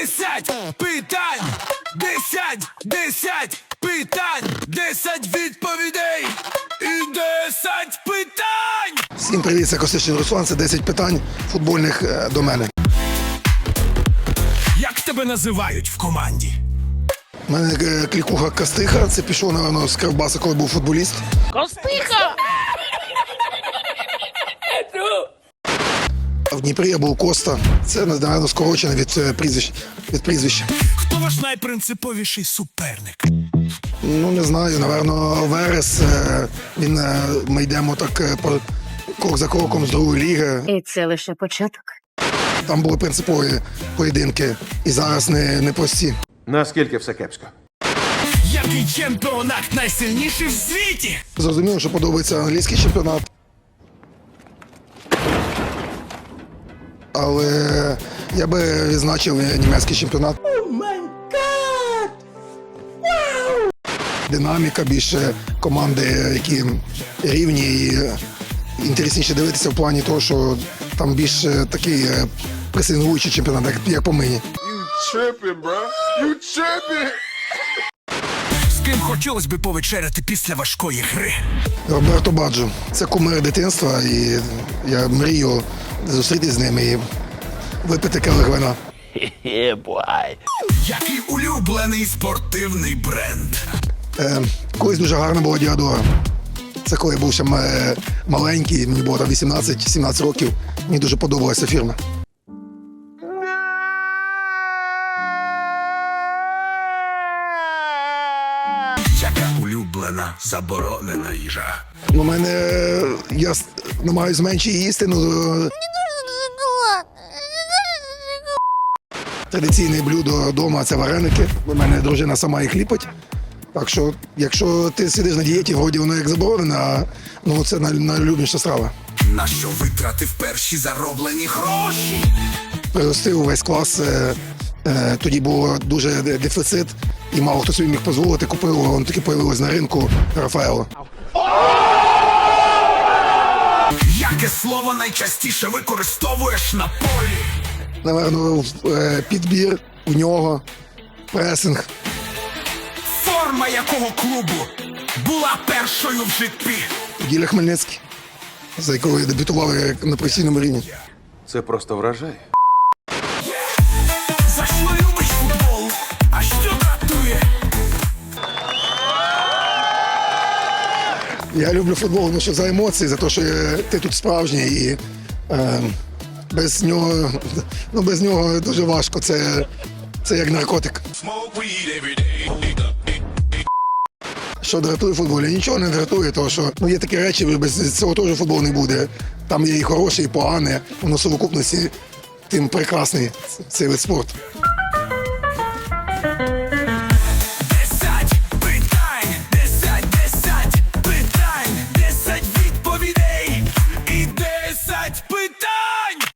десять питань, десять, десять питань, десять відповідей і десять питань. Всім привіт, це Костишин Руслан. Це 10 питань футбольних е, до мене. Як тебе називають в команді? У мене е, клікуха Кастиха. Це пішов, напевно, з Кривбаса, коли був футболіст. Костиха! В Дніпрі я був Коста. Це, напевно, скорочене від е, прізвища. Від прізвища. Хто ваш найпринциповіший суперник? Ну, не знаю, напевно, Верес. е, Він, е, ми йдемо так по, крок за кроком з другої ліги. І це лише початок. Там були принципові поєдинки. І зараз не, не прості. Наскільки все кепсько? Який чемпіонат найсильніший в світі? Зрозуміло, що подобається англійський чемпіонат. Але я би відзначив німецький чемпіонат. Динаміка більше команди, які рівні і інтересніше дивитися в плані того, що там більш е, такий е, пресингуючий чемпіонат, як, як по мені. З ким хотілося б повечеряти після важкої гри? Роберто Баджо. Це кумир дитинства, і я мрію зустрітися з ними і випити келих вина. Який улюблений спортивний бренд? Е, колись дуже гарна була діадора. Це коли я був ще маленький, мені було там 18-17 років. Мені дуже подобалася фірма. Улюблена заборонена їжа? У мене е, я намагаюся менше їсти, ну е, традиційне блюдо вдома це вареники. У мене дружина сама їх ліпить. Так що, якщо ти сидиш на дієті, вроді воно як заборонено, а ну це найлюбніша страва. На що витратив перші зароблені гроші? приростив весь клас. Е, Тоді був дуже дефіцит, і мало хто собі міг дозволити. Купив, воно таки появилось на ринку Рафаело. Яке слово найчастіше використовуєш на полі? Наверно, е, підбір в нього, пресинг. Форма якого клубу була першою в житті? Діля Хмельницький, за якого я дебютував на професійному рівні. Це просто вражає. Я люблю футбол, ну що за емоції, за те, що ти тут справжній і е, без нього, ну без нього дуже важко. Це, це як наркотик. Що дратує в футболі? Нічого не дратує, тому що ну, є такі речі, без цього теж футбол не буде. Там є і хороше, і погане, воно в совокупності тим прекрасний цей вид спорту.